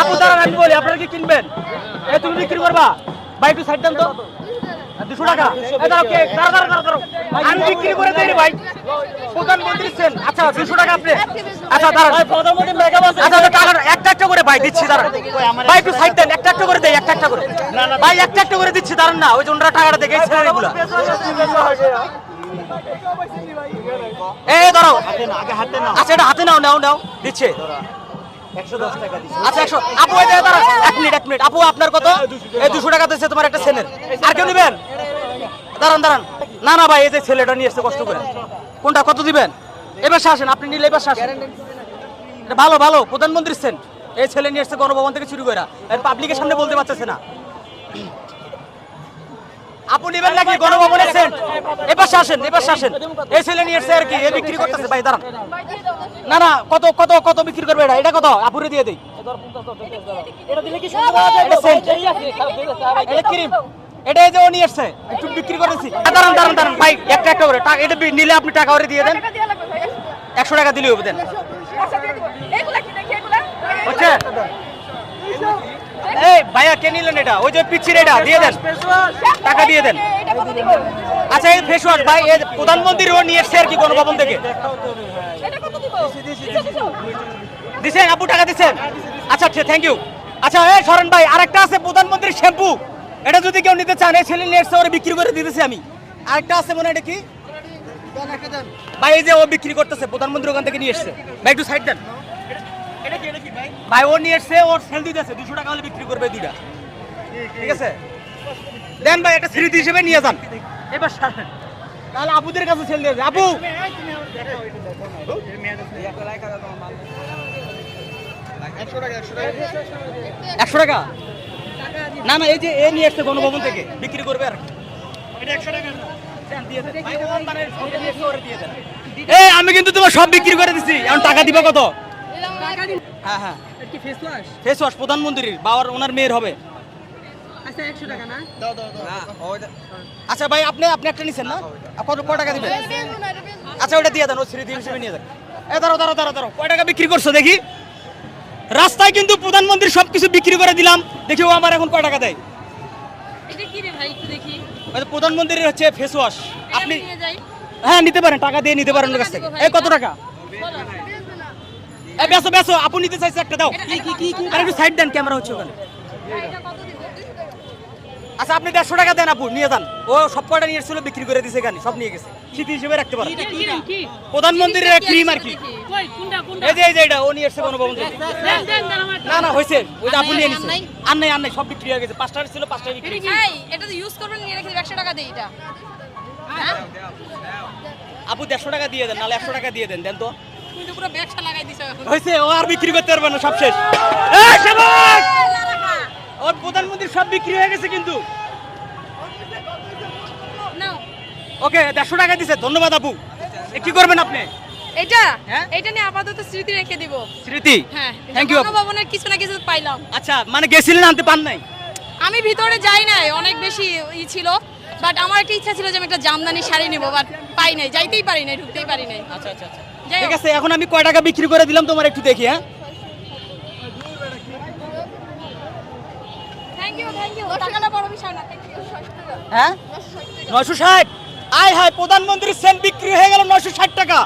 আপু দাঁড়ান আমি বলি আপনারা কি কিনবেন? এ তুমি বিক্রি করবা? ভাই একটু সাইড দেন তো। দুশো টাকা। আমি বিক্রি করে দিই ভাই। প্রধানমন্ত্রী সেন আচ্ছা দুশো টাকা আপনি। আচ্ছা দাঁড়ান। প্রধানমন্ত্রী আচ্ছা আচ্ছা একটা একটা করে ভাই দিচ্ছি দাঁড়ান। ভাই একটু সাইড দেন একটা একটা করে দেই একটা একটা করে। ভাই একটা একটা করে দিচ্ছি দাঁড়ান না। ওই যে ওনারা টাকাটা দেখে ছেলেগুলো এই দাঁড়াও। আচ্ছা এটা হাতে নাও নাও নাও। দিচ্ছে। আচ্ছা একশো আপু এই যে এক মিনিট এক মিনিট। আপু আপনার কত? এই দুশো টাকা। দিচ্ছে তোমার একটা সেনের আর কেউ নেবেন? দাঁড়ান দাঁড়ান। না না ভাই এই যে ছেলেটা নিয়ে এসছে কষ্ট করে। কোনটা কত দিবেন? এবার আসেন আপনি নিলে এবার আসেন। এটা ভালো ভালো প্রধানমন্ত্রী সেন এই ছেলে নিয়ে এসছে গণভবন থেকে চুরি করে এর পাবলিকের সামনে বলতে পারতেছে না। আপু নেবেন নাকি গণভবনের সেন্ট? এবার আসেন এবার আসেন। এই ছেলে নিয়ে এসছে আর কি এ বিক্রি করতেছে। ভাই দাঁড়ান। না না কত কত কত বিক্রি করবে এটা? এটা কত? আপুরে দিয়ে দেই। এটা ক্রিম। এটা এই যে ও নিয়ে এসছে একটু বিক্রি করেছি দাঁড়ান দাঁড়ান দাঁড়ান। ভাই একটা একটা করে টাকা এটা নিলে আপনি টাকা করে দিয়ে দেন। একশো টাকা। দিলে হবে দেন হচ্ছে এই ভাইয়া, কে নিলেন এটা? ওই যে পিচ্ছির এটা দিয়ে দেন। টাকা দিয়ে দেন। আচ্ছা এই ফেস ওয়াশ ভাই ও নিয়ে এসছে আর কি গণভবন থেকে। দিছেন আপু, টাকা দিছেন আচ্ছা থ্যাংক ইউ আচ্ছা এই সরেন ভাই, আরেকটা আছে প্রধানমন্ত্রীর শ্যাম্পু। এটা যদি কেউ নিতে চান এই ছেলে নিয়ে এসছে, ওরে বিক্রি করে দিতেছি আমি। আরেকটা আছে, মনে এটা কি? ভাই, এই যে ও বিক্রি করতেছে প্রধানমন্ত্রী ওখান থেকে নিয়ে এসছে। ভাই, একটু সাইড দেন। ভাই? ভাই ও নিয়ে এসছে ওর সেল দিতেছে দুশো টাকা হলে বিক্রি করবে দুইটা। ঠিক আছে? দেন ভাই একটা স্মৃতি হিসেবে নিয়ে যান। এবার সারেন। তাহলে আপুদের কাছে সেল দিয়ে আপু! একশো টাকা না না এই যে এ নিয়ে এসছে গণভবন থেকে। বিক্রি করবে আর আমি কিন্তু তোমার সব বিক্রি করে দিছি। এখন টাকা দিবা কত? হ্যাঁ হ্যাঁ। ফেস ওয়াশ প্রধানমন্ত্রীর বাবার ওনার মেয়ের হবে। আচ্ছা ভাই আপনি আপনি একটা নিছেন না? কত কয় টাকা দিবেন? আচ্ছা ওটা দিয়ে দেন ও স্মৃতি হিসেবে নিয়ে যান এ দাঁড়ো দাঁড়ো দাঁড়ো দাঁড়ো কয় টাকা বিক্রি করছ দেখি? রাস্তায় কিন্তু প্রধানমন্ত্রী সব কিছু বিক্রি করে দিলাম। দেখি ও আমার এখন কয় টাকা দেয়? এটা কি রে ভাই একটু দেখি। ওই যে প্রধানমন্ত্রীর হচ্ছে ফেস ওয়াশ আপনি আমি নিয়ে যাই। হ্যাঁ নিতে পারেন টাকা দিয়ে নিতে পারেন ওর কাছ থেকে। এই কত টাকা? বেসো বেসো আপু নিতে চাইছে একটা দাও। এটা- কি- কি- কি- আর একটু সাইড দেন ক্যামেরা হচ্ছে ওখানে। আচ্ছা আপনি দেড়শো টাকা দেন আপু নিয়ে যান। ও সব কয়টা নিয়ে এসেছিল বিক্রি করে দিছে এখানে সব নিয়ে গেছে। স্মৃতি হিসেবে রাখতে পারেন। প্রধানমন্ত্রীর ক্রিম আর কি। এই যে এই যে এটা ও নিয়ে এসছে গণভবন থেকে না না হয়েছে। ওই যে আপু নিয়ে আর নিছে। আর নাই আর নাই সব বিক্রি হয়ে গেছে। পাঁচটা ছিল পাঁচটা বিক্রি এটা তো ইউজ করবেন নিয়ে রেখে 100 টাকা দেই এটা। হ্যাঁ? আপু দেড়শো টাকা দিয়ে দেন নাহলে একশো টাকা দিয়ে দেন দেন তো। তুমি তো পুরো ব্যবসা লাগাই দিছো এখন। হয়েছে ও আর বিক্রি করতে পারবে না সব শেষ। এই, শাবাশ! ওর প্রধানমন্ত্রীর সব বিক্রি হয়ে গেছে কিন্তু। ওকে দেড়শো টাকা দিছে ধন্যবাদ আপু। কি করবেন আপনি? এটা? হ্যাঁ? এটা নিয়ে আপাতত স্মৃতি রেখে দিব। স্মৃতি? হ্যাঁ থ্যাংক ইউ ভবনের কিছু না কিছু পাইলাম। আচ্ছা মানে গেছিলেন আনতে পান নাই? আমি ভিতরে যাই নাই অনেক বেশি ই ছিল। বাট আমার একটা ইচ্ছা ছিল যে আমি একটা জামদানি শাড়ি নেব বাট পাই নাই যাইতেই পারি নাই ঢুকতেই পারি নাই। আচ্ছা আচ্ছা আচ্ছা। ঠিক আছে এখন আমি কয় টাকা বিক্রি করে দিলাম তোমার একটু দেখি হ্যাঁ? হ্যাঁ? নয়শো ষাট? আয় হায় প্রধানমন্ত্রীর সেল বিক্রি হয়ে গেল নয়শো ষাট টাকা।